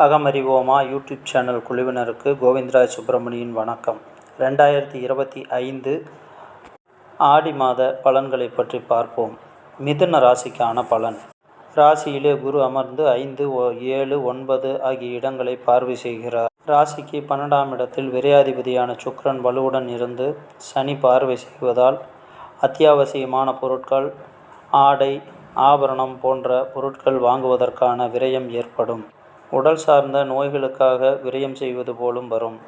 அகமறிவோமா YouTube channel குழுவினருக்கு கோவிந்தராஜ் சுப்பிரமணியின் வணக்கம். ரெண்டாயிரத்தி இருபத்தி ஐந்து ஆடி மாத பலன்களை பற்றி பார்ப்போம். மிதுன ராசிக்கான பலன். ராசியிலே குரு அமர்ந்து ஐந்து ஒ- ஏழு ஒன்பது ஆகிய இடங்களை பார்வை செய்கிறார். ராசிக்கு பன்னெண்டாம் இடத்தில் விரையாதிபதியான சுக்ரன் வலுவுடன் இருந்து சனி பார்வை செய்வதால் அத்தியாவசியமான பொருட்கள் ஆடை ஆபரணம் போன்ற பொருட்கள் வாங்குவதற்கான விரயம் ஏற்படும். உடல் சார்ந்த நோய்களுக்காக விரயம் செய்வது போலும் வரும்.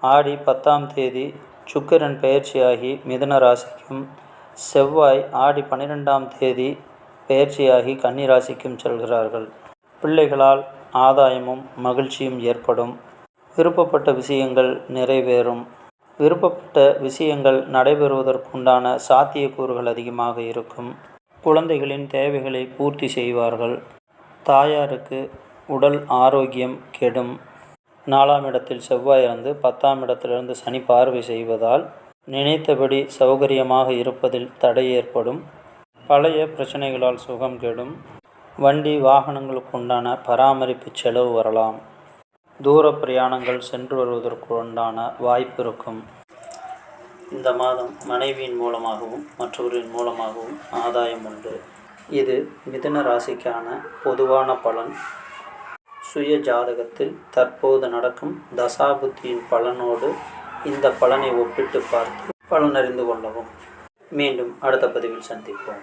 ஆடி பத்தாம் தேதி சுக்கிரன் பெயர்ச்சியாகி மிதுன ராசிக்கும் செவ்வாய் ஆடி பன்னிரெண்டாம் தேதி பெயர்ச்சியாகி கன்னி ராசிக்கும் செல்கிறார்கள். பிள்ளைகளால் ஆதாயமும் மகிழ்ச்சியும் ஏற்படும். விருப்பப்பட்ட விஷயங்கள் நிறைவேறும். விருப்பப்பட்ட விஷயங்கள் நடைபெறுவதற்குண்டான சாத்தியக்கூறுகள் அதிகமாக இருக்கும். குழந்தைகளின் தேவைகளை பூர்த்தி செய்வார்கள். தாயாருக்கு உடல் ஆரோக்கியம் கெடும். நாலாம் இடத்தில் செவ்வாய் இருந்து பத்தாம் இடத்திலிருந்து சனி பார்வை செய்வதால் நினைத்தபடி சௌகரியமாக இருப்பதில் தடை ஏற்படும். பழைய பிரச்சனைகளால் சுகம் கெடும். வண்டி வாகனங்களுக்கு உண்டான பராமரிப்பு செலவு வரலாம். தூர பிரயாணங்கள் சென்று வருவதற்கு உண்டான வாய்ப்பு இருக்கும். இந்த மாதம் மனைவியின் மூலமாகவும் மற்றவரின் மூலமாகவும் ஆதாயம் உண்டு. இது மிதுன ராசிக்கான பொதுவான பலன். சுய ஜாதகத்தில் தற்போது நடக்கும் தசாபுத்தியின் பலனோடு இந்த பலனை ஒப்பிட்டு பார்த்து பலனறிந்து கொள்ளவும். மீண்டும் அடுத்த பதிவில் சந்திப்போம்.